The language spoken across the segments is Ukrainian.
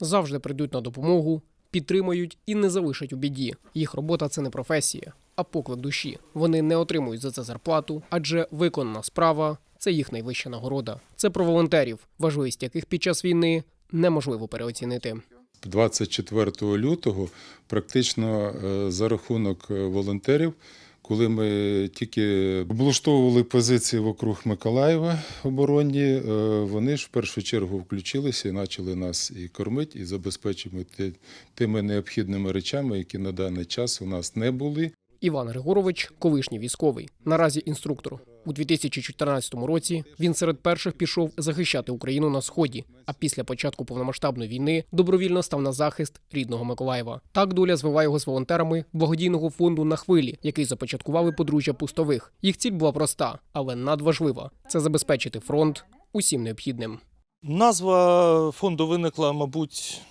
завжди прийдуть на допомогу, підтримають і не залишать у біді. Їх робота це не професія, а поклик душі. Вони не отримують за це зарплату, адже виконана справа це їх найвища нагорода. Це про волонтерів, важливість яких під час війни неможливо переоцінити. 24 лютого практично е, за рахунок е, волонтерів, коли ми тільки облаштовували позиції вокруг Миколаєва оборонні, е, вони ж в першу чергу включилися і почали нас і кормити, і забезпечувати тими необхідними речами, які на даний час у нас не були. Іван Григорович, колишній військовий, наразі інструктор. У 2014 році він серед перших пішов захищати Україну на сході. А після початку повномасштабної війни добровільно став на захист рідного Миколаєва. Так доля звела його з волонтерами благодійного фонду на хвилі, який започаткували подружжя пустових. Їх ціль була проста, але надважлива це забезпечити фронт усім необхідним. Назва фонду виникла, мабуть,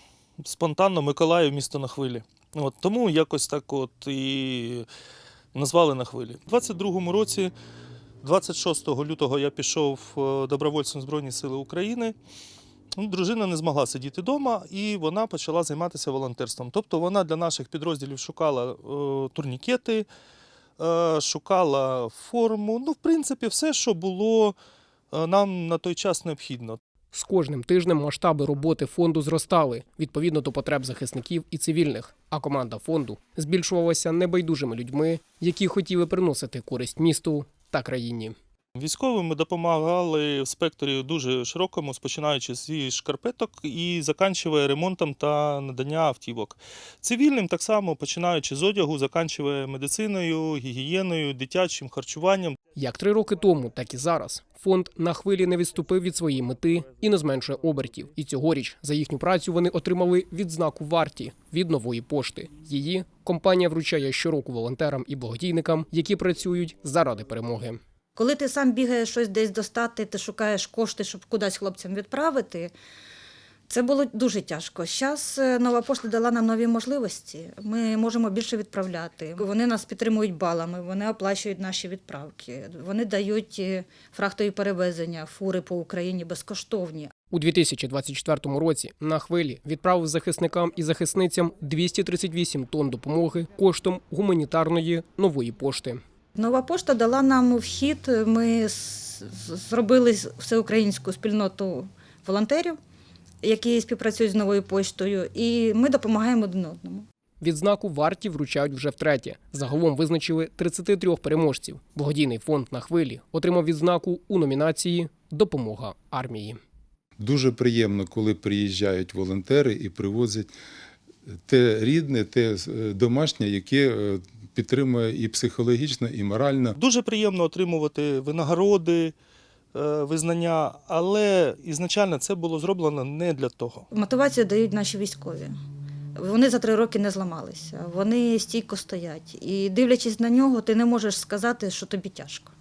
спонтанно Миколаїв місто на хвилі. От, тому якось так от і назвали на хвилі. У 22-му році, 26 лютого, я пішов е, добровольцем Збройні Сили України. Ну, Дружина не змогла сидіти вдома, і вона почала займатися волонтерством. Тобто вона для наших підрозділів шукала е, турнікети, е, шукала форму. Ну, в принципі, все, що було е, нам на той час необхідно. З кожним тижнем масштаби роботи фонду зростали відповідно до потреб захисників і цивільних. А команда фонду збільшувалася небайдужими людьми, які хотіли приносити користь місту та країні. Військовим ми допомагали в спектрі дуже широкому, починаючи зі шкарпеток і заканчує ремонтом та надання автівок. Цивільним так само починаючи з одягу, заканчує медициною, гігієною, дитячим харчуванням. Як три роки тому, так і зараз. Фонд на хвилі не відступив від своєї мети і не зменшує обертів. І цьогоріч за їхню працю вони отримали відзнаку варті від нової пошти. Її компанія вручає щороку волонтерам і благодійникам, які працюють заради перемоги. Коли ти сам бігаєш щось десь достати, ти шукаєш кошти, щоб кудись хлопцям відправити. Це було дуже тяжко. Зараз нова пошта дала нам нові можливості. Ми можемо більше відправляти. Вони нас підтримують балами, вони оплачують наші відправки. Вони дають е, фрахтові перевезення, фури по Україні безкоштовні. У 2024 році на хвилі відправив захисникам і захисницям 238 тонн допомоги коштом гуманітарної нової пошти. Нова пошта дала нам вхід. Ми зробили всеукраїнську спільноту волонтерів, які співпрацюють з новою поштою, і ми допомагаємо один одному. Відзнаку варті вручають вже втретє. Загалом визначили 33 переможців. Благодійний фонд на хвилі отримав відзнаку у номінації Допомога армії. Дуже приємно, коли приїжджають волонтери і привозять те рідне, те е, домашнє, яке е, підтримує і психологічно, і морально. Дуже приємно отримувати винагороди, е, визнання, але ізначально це було зроблено не для того. Мотивацію дають наші військові. Вони за три роки не зламалися, вони стійко стоять. І дивлячись на нього, ти не можеш сказати, що тобі тяжко.